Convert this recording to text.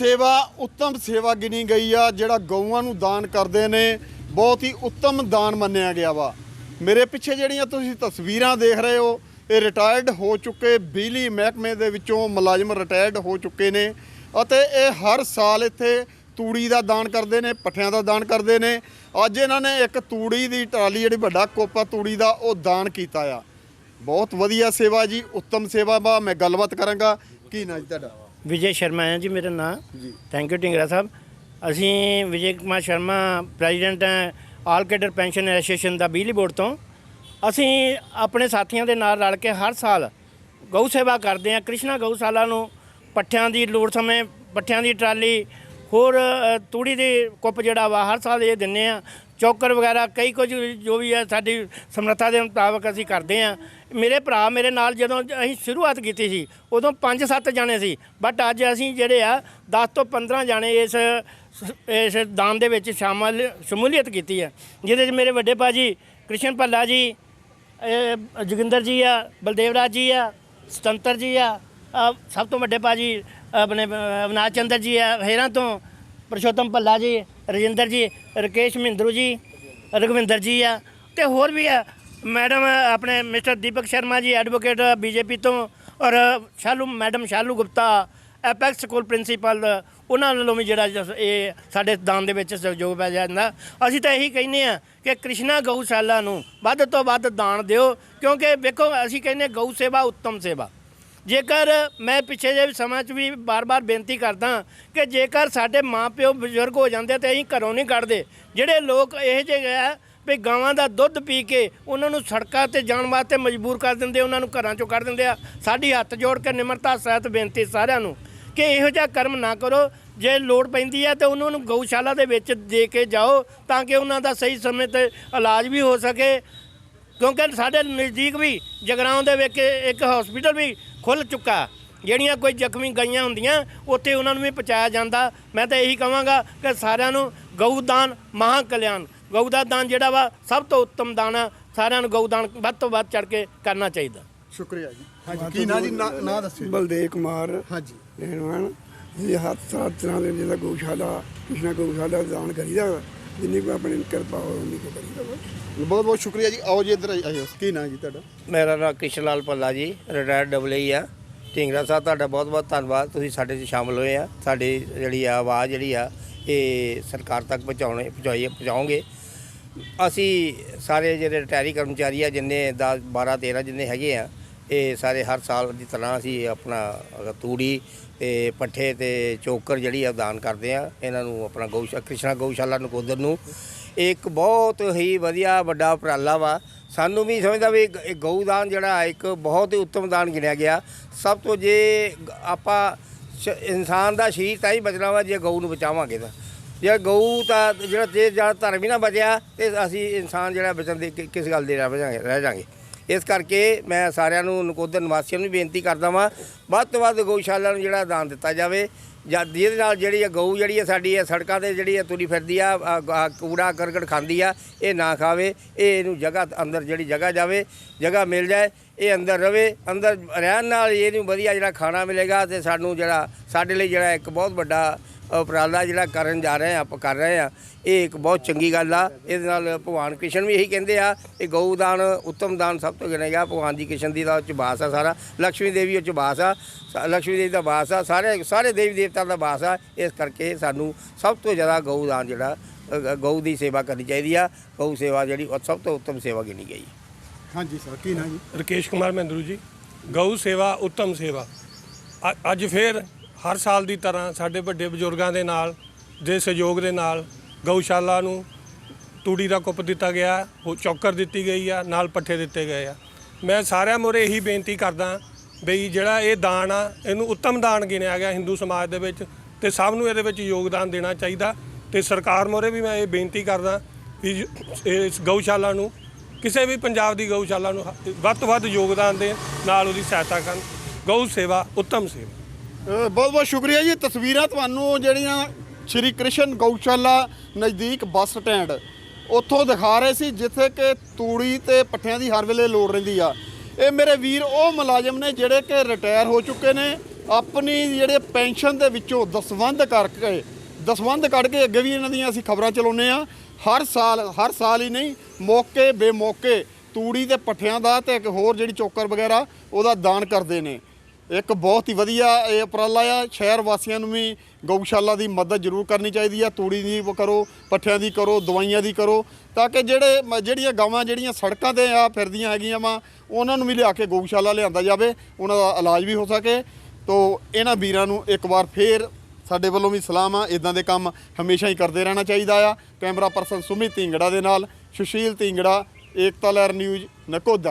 ਸੇਵਾ, ਉੱਤਮ ਸੇਵਾ ਗਿਣੀ ਗਈ ਆ, ਜਿਹੜਾ ਗਊਆਂ ਨੂੰ ਦਾਨ ਕਰਦੇ ਨੇ, ਬਹੁਤ ਹੀ ਉੱਤਮ ਦਾਨ ਮੰਨਿਆ ਗਿਆ ਵਾ। ਮੇਰੇ ਪਿੱਛੇ ਜਿਹੜੀਆਂ ਤੁਸੀਂ ਤਸਵੀਰਾਂ ਦੇਖ ਰਹੇ ਹੋ, ਇਹ ਰਿਟਾਇਰਡ ਹੋ ਚੁੱਕੇ, ਬਿਜਲੀ ਮਹਿਕਮੇ ਦੇ ਵਿੱਚੋਂ ਮੁਲਾਜ਼ਮ ਰਿਟਾਇਰਡ ਹੋ ਚੁੱਕੇ ਨੇ, ਅਤੇ ਇਹ ਹਰ ਸਾਲ ਇੱਥੇ ਤੂੜੀ ਦਾ ਦਾਨ ਕਰਦੇ ਨੇ, ਪੱਠਿਆਂ ਦਾ ਦਾਨ ਕਰਦੇ ਨੇ। ਅੱਜ ਇਹਨਾਂ ਨੇ ਇੱਕ ਤੂੜੀ ਦੀ ਟਰਾਲੀ, ਜਿਹੜੀ ਵੱਡਾ ਕੋਪਾ ਤੂੜੀ ਦਾ, ਉਹ ਦਾਨ ਕੀਤਾ ਆ। ਬਹੁਤ ਵਧੀਆ ਸੇਵਾ ਜੀ, ਉੱਤਮ ਸੇਵਾ ਵਾ, ਮੈਂ ਗੱਲਬਾਤ ਕਰਾਂਗਾ। ਕੀ ਨਾਂ ਜੀ ਤੁਹਾਡਾ? ਵਿਜੇ ਸ਼ਰਮਾ ਹੈ ਜੀ ਮੇਰਾ ਨਾਮ। ਜੀ। Thank you Dhingra Sahib. ਅਸੀਂ ਵਿਜੇ ਕੁਮਾਰ ਸ਼ਰਮਾ ਪ੍ਰੈਜ਼ੀਡੈਂਟ ਹੈ ਆਲ ਕੈਡਰ ਪੈਨਸ਼ਨ ਐਸੋਸੀਏਸ਼ਨ ਦਾ ਬਿਜਲੀ ਬੋਰਡ ਤੋਂ। ਅਸੀਂ ਆਪਣੇ ਸਾਥੀਆਂ ਦੇ ਨਾਲ ਰਲ ਕੇ ਹਰ ਸਾਲ ਗਊ ਸੇਵਾ ਕਰਦੇ ਹਾਂ ਕ੍ਰਿਸ਼ਨਾ ਗਊਸ਼ਾਲਾ ਨੂੰ ਪੱਠਿਆਂ ਦੀ ਲੋੜ ਸਮੇਂ ਪੱਠਿਆਂ ਦੀ ਟਰਾਲੀ ਹੋਰ ਤੂੜੀ ਦੇ ਕੁੱਪ ਜਿਹੜਾ ਵਾ ਹਰ ਸਾਲ ਇਹ ਦਿੰਨੇ ਆ ਚੌਕਰ ਵਗੈਰਾ, ਕਈ ਕੁਝ ਜੋ ਵੀ ਹੈ, ਸਾਡੀ ਸਮਰੱਥਾ ਦੇ ਮੁਤਾਬਕ ਅਸੀਂ ਕਰਦੇ ਆ ਮੇਰੇ ਭਰਾ ਮੇਰੇ ਨਾਲ ਜਦੋਂ ਅਸੀਂ ਸ਼ੁਰੂਆਤ ਕੀਤੀ ਸੀ, ਉਦੋਂ 5-7 ਜਾਣੇ ਸੀ ਬਟ ਅੱਜ ਅਸੀਂ ਜਿਹੜੇ ਆ 10 ਤੋਂ 15 ਜਾਣੇ ਇਸ ਇਸ ਦਾਨ ਦੇ ਵਿੱਚ ਸ਼ਾਮਲ, ਸ਼ਮੂਲੀਅਤ ਕੀਤੀ ਹੈ। ਜਿਹਦੇ 'ਚ ਮੇਰੇ ਵੱਡੇ ਭਾਜੀ ਕ੍ਰਿਸ਼ਨ ਭੱਲਾ ਜੀ ਜੋਗਿੰਦਰ ਜੀ ਆ, ਬਲਦੇਵ ਰਾਜ ਜੀ ਆ, ਸੁਤੰਤਰ ਜੀ ਆ ਸਭ ਤੋਂ ਵੱਡੇ ਭਾਜੀ ਆਪਣੇ ਅਹ ਅਵਨਾਸ਼ ਚੰਦਰ ਜੀ ਆ, ਹੈਰਾਂ ਤੋਂ, ਪਰਸ਼ੋਤਮ ਭੱਲਾ ਜੀ ਰਜਿੰਦਰ ਜੀ, ਰਕੇਸ਼ ਮਹਿੰਦਰੂ ਜੀ, ਰਘਵਿੰਦਰ ਜੀ ਆ। ਤੇ ਹੋਰ ਵੀ ਆ, ਮੈਡਮ ਆਪਣੇ ਮਿਸਟਰ ਦੀਪਕ ਸ਼ਰਮਾ ਜੀ, ਐਡਵੋਕੇਟ ਬੀਜੇਪੀ ਤੋਂ ਔਰ Shalu, madam Shalu Gupta, apex school principal, ਉਹਨਾਂ ਵੱਲੋਂ ਵੀ ਜਿਹੜਾ ਇਹ ਸਾਡੇ ਦਾਨ ਦੇ ਵਿੱਚ ਸਹਿਯੋਗ ਪੈ ਜਾਂਦਾ। ਅਸੀਂ ਤਾਂ ਇਹੀ ਕਹਿੰਦੇ ਆ ਕਿ ਕ੍ਰਿਸ਼ਨਾ ਗਊਸ਼ਾਲਾ ਨੂੰ ਵੱਧ ਤੋਂ ਵੱਧ ਦਾਨ ਦਿਓ, ਕਿਉਂਕਿ ਵੇਖੋ, ਅਸੀਂ ਕਹਿੰਦੇ ਗਊ ਸੇਵਾ, ਉੱਤਮ ਸੇਵਾ। ਜੇਕਰ ਮੈਂ ਪਿੱਛੇ ਜੇ ਸਮਾਂ 'ਚ ਵੀ ਬਾਰ-ਬਾਰ ਬੇਨਤੀ ਕਰਦਾ ਕਿ ਜੇਕਰ ਸਾਡੇ ਮਾਪਿਓ ਬਜ਼ੁਰਗ ਹੋ ਜਾਂਦੇ ਤੇ ਅਸੀਂ ਘਰੋਂ ਨਹੀਂ ਕੱਢਦੇ, ਜਿਹੜੇ ਲੋਕ ਇਹ ਜਿਹੇ ਆ ਵੀ ਗਾਵਾਂ ਦਾ ਦੁੱਧ ਪੀ ਕੇ ਉਹਨਾਂ ਨੂੰ ਸੜਕਾਂ ਤੇ ਜਾਣ ਵਾਸਤੇ ਮਜਬੂਰ ਕਰ ਦਿੰਦੇ, ਉਹਨਾਂ ਨੂੰ ਘਰਾਂ ਚੋਂ ਕੱਢ ਦਿੰਦੇ ਆ, ਸਾਡੀ ਹੱਥ ਜੋੜ ਕੇ ਨਿਮਰਤਾ ਸਹਿਤ ਬੇਨਤੀ ਸਾਰਿਆਂ ਨੂੰ ਕਿ ਇਹੋ ਜਿਹਾ ਕਰਮ ਨਾ ਕਰੋ, ਜੇ ਲੋੜ ਪੈਂਦੀ ਹੈ ਤੇ ਉਹਨਾਂ ਨੂੰ ਗਊਸ਼ਾਲਾ ਦੇ ਵਿੱਚ ਦੇ ਕੇ ਜਾਓ ਤਾਂ ਕਿ ਉਹਨਾਂ ਦਾ ਸਹੀ ਸਮੇਂ ਤੇ ਇਲਾਜ ਵੀ ਹੋ ਸਕੇ। ਕਿਉਂਕਿ ਸਾਡੇ ਨਜ਼ਦੀਕ ਵੀ ਜਗਰਾਉਂ ਦੇ ਵਿੱਚ ਇੱਕ ਹਸਪੀਟਲ ਵੀ ਖੁੱਲ ਚੁੱਕਾ। ਜਿਹੜੀਆਂ ਕੋਈ ਜ਼ਖਮੀ ਗਈਆਂ ਹੁੰਦੀਆਂ ਉੱਥੇ ਉਹਨਾਂ ਨੂੰ ਵੀ ਪਹੁੰਚਾਇਆ ਜਾਂਦਾ। ਮੈਂ ਤਾਂ ਇਹੀ ਕਹਾਂਗਾ ਕਿ ਸਾਰਿਆਂ ਨੂੰ ਗਊ ਦਾਨ ਮਹਾਂ ਕਲਿਆਣ ਗਊ ਦਾ ਦਾਨ ਜਿਹੜਾ ਵਾ ਸਭ ਤੋਂ ਉੱਤਮ ਦਾਨ ਆ। ਸਾਰਿਆਂ ਨੂੰ ਗਊ ਦਾਨ ਵੱਧ ਤੋਂ ਵੱਧ ਚੜ ਕੇ ਕਰਨਾ ਚਾਹੀਦਾ। ਸ਼ੁਕਰੀਆ ਜੀ। ਹਾਂਜੀ ਕੀ ਨਾਂ ਜੀ? ਨਾਂ ਨਾਂ ਦੱਸਿਓ। ਬਲਦੇਵ ਕੁਮਾਰ। ਹਾਂਜੀ। ਲੈਣਵਾਨ ਇਹ ਹੱਥ ਸਾਥ ਤਰ੍ਹਾਂ ਦੇ ਜਿਹਦਾ ਗਊਸ਼ਾਲਾ ਕ੍ਰਿਸ਼ਨਾ ਗਊਸ਼ਾਲਾ ਦਾ ਦਾਨ ਕਰੀਦਾ ਵਾ। ਜਿੰਨੀ ਕੋ ਆਪਣੀ ਕਿਰਪਾ ਹੋ ਉਨੀ ਕੋ ਕਰੀਦਾ ਵਾ। ਬਹੁਤ ਬਹੁਤ ਸ਼ੁਕਰੀਆ ਜੀ। ਆਓ ਜੀ ਇੱਧਰ ਆਇਓ। ਕੀ ਨਾਂ ਜੀ ਤੁਹਾਡਾ? ਮੇਰਾ ਨਾਮ ਕ੍ਰਿਸ਼ਨ ਲਾਲ ਪੱਲਾ ਜੀ। ਰਿਟਾਇਰਡ ਡਬਲ ਈ ਆ। ਢਿੰਗਰਾ ਸਾਹਿਬ ਤੁਹਾਡਾ ਬਹੁਤ ਬਹੁਤ ਧੰਨਵਾਦ। ਤੁਸੀਂ ਸਾਡੇ 'ਚ ਸ਼ਾਮਲ ਹੋਏ ਆ। ਸਾਡੀ ਜਿਹੜੀ ਆ ਆਵਾਜ਼ ਜਿਹੜੀ ਆ ਇਹ ਸਰਕਾਰ ਤੱਕ ਪਹੁੰਚਾਉਣੇ ਪਹੁੰਚਾਈਏ ਪਹੁੰਚਾਓਗੇ। ਅਸੀਂ ਸਾਰੇ ਜਿਹੜੇ ਰਿਟਾਇਰੀ ਕਰਮਚਾਰੀ ਆ ਜਿੰਨੇ 10 12 13 ਜਿੰਨੇ ਹੈਗੇ ਆ ਇਹ ਸਾਰੇ ਹਰ ਸਾਲ ਦੀ ਤਰ੍ਹਾਂ ਅਸੀਂ ਆਪਣਾ ਤੂੜੀ ਤੇ ਪੱਠੇ ਤੇ ਚੋਕਰ ਜਿਹੜੀ ਆ ਦਾਨ ਕਰਦੇ ਆ। ਇਹਨਾਂ ਨੂੰ ਆਪਣਾ ਗਊਸ਼ਾ, ਕ੍ਰਿਸ਼ਨਾ ਗਊਸ਼ਾਲਾ ਨਕੋਦਰ ਨੂੰ। ਇਹ ਇੱਕ ਬਹੁਤ ਹੀ ਵਧੀਆ ਵੱਡਾ ਉਪਰਾਲਾ ਵਾ। ਸਾਨੂੰ ਵੀ ਸਮਝਦਾ ਵੀ ਇਹ ਗਊ ਦਾਨ ਜਿਹੜਾ ਇੱਕ ਬਹੁਤ ਹੀ ਉੱਤਮ ਦਾਨ ਗਿਣਿਆ ਗਿਆ। ਸਭ ਤੋਂ ਜੇ ਆਪਾਂ ਸ਼- ਇਨਸਾਨ ਦਾ ਸਰੀਰ ਤਾਂ ਹੀ ਬਚਣਾ ਵਾ, ਜੇ ਗਊ ਨੂੰ ਬਚਾਵਾਂਗੇ ਤਾਂ। ਜੇ ਗਊ ਤਾਂ ਜਿਹੜਾ, ਜੇ ਜਦ ਧਰਮ ਹੀ ਨਾ ਬਚਿਆ, ਤੇ ਅਸੀਂ ਇਨਸਾਨ ਜਿਹੜਾ ਬਚਣ ਦੇ ਕਿਸ ਗੱਲ ਦੇ ਰਹਿ ਜਾਾਂਗੇ ਰਹਿ ਜਾਾਂਗੇ ਇਸ ਕਰਕੇ ਮੈਂ ਸਾਰਿਆਂ ਨੂੰ ਨਕੋਦਰ ਨਿਵਾਸੀਆਂ ਨੂੰ ਵੀ ਬੇਨਤੀ ਕਰਦਾ ਵਾਂ ਵੱਧ ਤੋਂ ਵੱਧ ਗਊਸ਼ਾਲਾ ਨੂੰ ਜਿਹੜਾ ਦਾਨ ਦਿੱਤਾ ਜਾਵੇ ਜਾਂ ਜਿਹਦੇ ਨਾਲ ਜਿਹੜੀ ਹੈ ਗਊ ਜਿਹੜੀ ਹੈ ਸਾਡੀ ਹੈ ਸੜਕਾਂ ਤੇ ਜਿਹੜੀ ਹੈ ਤੁਰੀ ਫਿਰਦੀ ਆ ਆ, ਕੂੜਾ ਕਰਕਟ ਖਾਂਦੀ ਆ ਇਹ ਨਾ ਖਾਵੇ ਇਹ ਇਹਨੂੰ ਜਗ੍ਹਾ ਅੰਦਰ ਜਿਹੜੀ ਜਗ੍ਹਾ ਜਾਵੇ ਜਗ੍ਹਾ ਮਿਲ ਜਾਏ ਇਹ ਅੰਦਰ ਰਵੇ ਅੰਦਰ ਰਹਿਣ ਨਾਲ ਇਹਨੂੰ ਵਧੀਆ ਜਿਹੜਾ ਖਾਣਾ ਮਿਲੇਗਾ ਤੇ ਸਾਨੂੰ ਜਿਹੜਾ ਸਾਡੇ ਲਈ ਜਿਹੜਾ ਇੱਕ ਬਹੁਤ ਵੱਡਾ ਉਪਰਾਲਾ ਜਿਹੜਾ ਕਰਨ ਜਾ ਰਹੇ ਆ ਆਪਾਂ ਕਰ ਰਹੇ ਆ ਇਹ ਇੱਕ ਬਹੁਤ ਚੰਗੀ ਗੱਲ ਆ। ਇਹਦੇ ਨਾਲ ਭਗਵਾਨ ਕ੍ਰਿਸ਼ਨ ਵੀ ਇਹੀ ਕਹਿੰਦੇ ਆ ਇਹ ਗਊਦਾਨ ਉੱਤਮ ਦਾਨ ਸਭ ਤੋਂ ਗਿਣਿਆ ਗਿਆ। ਭਗਵਾਨ ਜੀ ਕ੍ਰਿਸ਼ਨ ਦੀ ਦਾ ਉੱਚ ਬਾਸ ਆ ਸਾਰਾ। ਲక్ష్ਮੀ ਦੇਵੀ ਉੱਚ ਬਾਸ ਆ। ਲక్ష్ਮੀ ਦੇਵੀ ਦਾ ਬਾਸ ਆ। ਸਾਰੇ ਸਾਰੇ ਦੇਵੀ ਦੇਵਤਾ ਦਾ ਬਾਸ ਆ। ਇਸ ਕਰਕੇ ਸਾਨੂੰ ਸਭ ਤੋਂ ਜ਼ਿਆਦਾ ਗਊਦਾਨ ਜਿਹੜਾ ਗਊ ਦੀ ਸੇਵਾ ਕਰਨੀ ਚਾਹੀਦੀ ਆ। ਗਊ ਸੇਵਾ ਜਿਹੜੀ ਸਭ ਤੋਂ ਉੱਤਮ ਸੇਵਾ ਗਿਣੀ ਗਈ। ਹਾਂਜੀ ਸਰ ਕੀ ਨਾਮ ਜੀ? ਰਕੇਸ਼ ਕੁਮਾਰ ਮਹਿੰਦਰੂ ਜੀ। ਗਊ ਸੇਵਾ ਉੱਤਮ ਸੇਵਾ। ਅੱਜ ਫੇਰ ਹਰ ਸਾਲ ਦੀ ਤਰ੍ਹਾਂ ਸਾਡੇ ਵੱਡੇ ਬਜ਼ੁਰਗਾਂ ਦੇ ਨਾਲ, ਦੇ ਸਹਿਯੋਗ ਦੇ ਨਾਲ ਗਊਸ਼ਾਲਾ ਨੂੰ ਤੂੜੀ ਦਾ ਕੁੱਪ ਦਿੱਤਾ ਗਿਆ, ਉਹ ਚੌਕਰ ਦਿੱਤੀ ਗਈ ਆ, ਨਾਲ ਪੱਠੇ ਦਿੱਤੇ ਗਏ ਆ। ਮੈਂ ਸਾਰਿਆਂ ਮੋਰੇ ਇਹੀ ਬੇਨਤੀ ਕਰਦਾ ਬਈ ਜਿਹੜਾ ਇਹ ਦਾਨ ਆ, ਇਹਨੂੰ ਉੱਤਮ ਦਾਨ ਗਿਣਿਆ ਗਿਆ ਹਿੰਦੂ ਸਮਾਜ ਦੇ ਵਿੱਚ ਤੇ ਸਭ ਨੂੰ ਇਹਦੇ ਵਿੱਚ ਯੋਗਦਾਨ ਦੇਣਾ ਚਾਹੀਦਾ ਤੇ ਸਰਕਾਰ ਮੋਰੇ ਵੀ ਮੈਂ ਇਹ ਬੇਨਤੀ ਕਰਦਾ ਵੀ ਇਸ ਗਊਸ਼ਾਲਾ ਨੂੰ, ਕਿਸੇ ਵੀ ਪੰਜਾਬ ਦੀ ਗਊਸ਼ਾਲਾ ਨੂੰ ਵੱਧ ਤੋਂ ਵੱਧ ਯੋਗਦਾਨ ਦੇਣ, ਨਾਲ ਉਹਦੀ ਸਹਾਇਤਾ ਕਰਨ। ਗਊ ਸੇਵਾ, ਉੱਤਮ ਸੇਵਾ। ਬਹੁਤ ਬਹੁਤ ਸ਼ੁਕਰੀਆ ਜੀ। ਤਸਵੀਰਾਂ ਤੁਹਾਨੂੰ ਜਿਹੜੀਆਂ ਸ਼੍ਰੀ ਕ੍ਰਿਸ਼ਨ ਗਊਸ਼ਾਲਾ ਨਜ਼ਦੀਕ ਬੱਸ ਸਟੈਂਡ ਉੱਥੋਂ ਦਿਖਾ ਰਹੇ ਸੀ, ਜਿੱਥੇ ਕਿ ਤੂੜੀ ਤੇ ਪੱਠਿਆਂ ਦੀ ਹਰ ਵੇਲੇ ਲੋੜ ਰਹਿੰਦੀ ਆ। ਇਹ ਮੇਰੇ ਵੀਰ ਉਹ ਮੁਲਾਜ਼ਮ ਨੇ ਜਿਹੜੇ ਕਿ ਰਿਟਾਇਰ ਹੋ ਚੁੱਕੇ ਨੇ। ਆਪਣੀ ਜਿਹੜੇ ਪੈਨਸ਼ਨ ਦੇ ਵਿੱਚੋਂ ਦਸਵੰਧ ਕਰਕੇ, ਦਸਵੰਧ ਕੱਢ ਕੇ ਅੱਗੇ ਵੀ ਇਹਨਾਂ ਦੀਆਂ ਅਸੀਂ ਖਬਰਾਂ ਚਲਾਉਂਦੇ ਆ ਹਰ ਸਾਲ ਹਰ ਸਾਲ ਹੀ ਨਹੀਂ, ਮੌਕੇ ਬੇਮੌਕੇ ਤੂੜੀ ਤੇ ਪੱਠਿਆਂ ਦਾ ਤੇ ਇੱਕ ਹੋਰ ਜਿਹੜੀ ਚੋਕਰ ਵਗੈਰਾ, ਉਹਦਾ ਦਾਨ ਕਰਦੇ ਨੇ। ਇੱਕ ਬਹੁਤ ਹੀ ਵਧੀਆ ਇਹ ਉਪਰਾਲਾ ਆ। ਸ਼ਹਿਰ ਵਾਸੀਆਂ ਨੂੰ ਵੀ ਗਊਸ਼ਾਲਾ ਦੀ ਮਦਦ ਜ਼ਰੂਰ ਕਰਨੀ ਚਾਹੀਦੀ ਆ। ਤੂੜੀ ਦੀ ਕਰੋ, ਪੱਠਿਆਂ ਦੀ ਕਰੋ, ਦਵਾਈਆਂ ਦੀ ਕਰੋ, ਤਾਂ ਕਿ ਜਿਹੜੇ ਮ- ਜਿਹੜੀਆਂ ਗਾਵਾਂ, ਜਿਹੜੀਆਂ ਸੜਕਾਂ ਤੇ ਆ ਫਿਰਦੀਆਂ ਹੈਗੀਆਂ ਵਾ, ਉਹਨਾਂ ਨੂੰ ਵੀ ਲਿਆ ਕੇ ਗਊਸ਼ਾਲਾ ਲਿਆਂਦਾ ਜਾਵੇ, ਉਹਨਾਂ ਦਾ ਇਲਾਜ ਵੀ ਹੋ ਸਕੇ। ਤੋ ਇਹਨਾਂ ਵੀਰਾਂ ਨੂੰ ਇੱਕ ਵਾਰ ਫੇਰ ਸਾਡੇ ਵੱਲੋਂ ਵੀ ਸਲਾਮ ਆ। ਇਦਾਂ ਦੇ ਕੰਮ ਹਮੇਸ਼ਾ ਹੀ ਕਰਦੇ ਰਹਿਣਾ ਚਾਹੀਦਾ ਆ। ਕੈਮਰਾ ਪਰਸਨ ਸੁਮਿਤ ਢਿੰਗੜਾ ਦੇ ਨਾਲ, ਸੁਸ਼ੀਲ ਢਿੰਗੜਾ, ਏਕਤਾ ਲਹਿਰ ਨਿਊਜ਼, ਨਕੋਦਰ।